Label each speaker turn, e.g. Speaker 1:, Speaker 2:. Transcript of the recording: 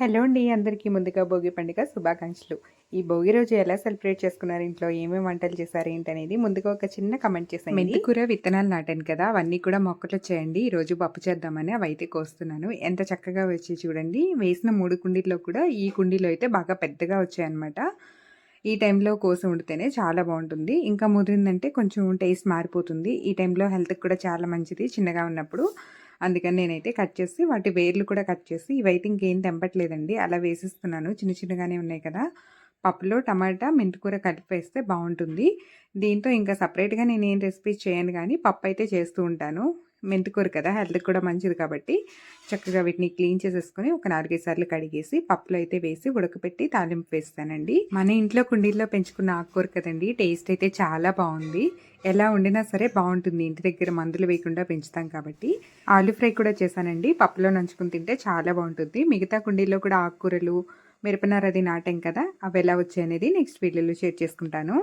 Speaker 1: Hello అండి అందరికీ ముందుగా భోగి పండుగ శుభాకాంక్షలు. ఈ భోగి రోజు ఎలా సెలబ్రేట్ చేసుకున్నారు? ఇంట్లో ఏమేమి వంటలు చేశారు ఏంటనేది ముందుగా ఒక చిన్న కమెంట్ చేశాను మెంతికూర విత్తనాలు నాటాను కదా అవన్నీ కూడా మొక్కలు వచ్చాయండి ఈ రోజు పప్పు చేద్దామని అవి అయితే కోస్తున్నాను. ఎంత చక్కగా వచ్చి చూడండి. వేసిన మూడు కుండీల్లో కూడా ఈ కుండీలో అయితే బాగా పెద్దగా వచ్చాయన్నమాట. ఈ టైంలో కోసి వండితేనే చాలా బాగుంటుంది. ఇంకా ముదిరిందంటే కొంచెం టేస్ట్ మారిపోతుంది. ఈ టైంలో హెల్త్కి కూడా చాలా మంచిది చిన్నగా ఉన్నప్పుడు. అందుకని నేనైతే కట్ చేసి వాటి వేర్లు కూడా కట్ చేసి ఇవైతే ఇంకేం తెంపట్లేదండి. అలా వేసిస్తున్నాను. చిన్న చిన్నగానే ఉన్నాయి కదా. పప్పులో టమాటా మెంతికూర కలిపి వేస్తే బాగుంటుంది. దీంతో ఇంకా సపరేట్గా నేను ఏం రెసిపీస్ చేయను కానీ పప్పు అయితే చేస్తూ ఉంటాను. మెంతికూర కదా హెల్త్కి కూడా మంచిది కాబట్టి చక్కగా వీటిని క్లీన్ చేసేసుకొని ఒక నాలుగైదు సార్లు కడిగేసి పప్పులో అయితే వేసి ఉడకపెట్టి తాలింపు వేస్తానండి. మన ఇంట్లో కుండీల్లో పెంచుకున్న ఆకుకూర కదండి టేస్ట్ అయితే చాలా బాగుంది. ఎలా వండినా సరే బాగుంటుంది. ఇంటి దగ్గర మందులు వేయకుండా పెంచుతాం కాబట్టి ఆలు ఫ్రై కూడా చేశానండి. పప్పులో నంచుకుని తింటే చాలా బాగుంటుంది. మిగతా కుండీల్లో కూడా ఆకుకూరలు మిరపనార అది నాటాం కదా అవి ఎలా వచ్చాయనేది నెక్స్ట్ వీడియోలో షేర్ చేసుకుంటాను.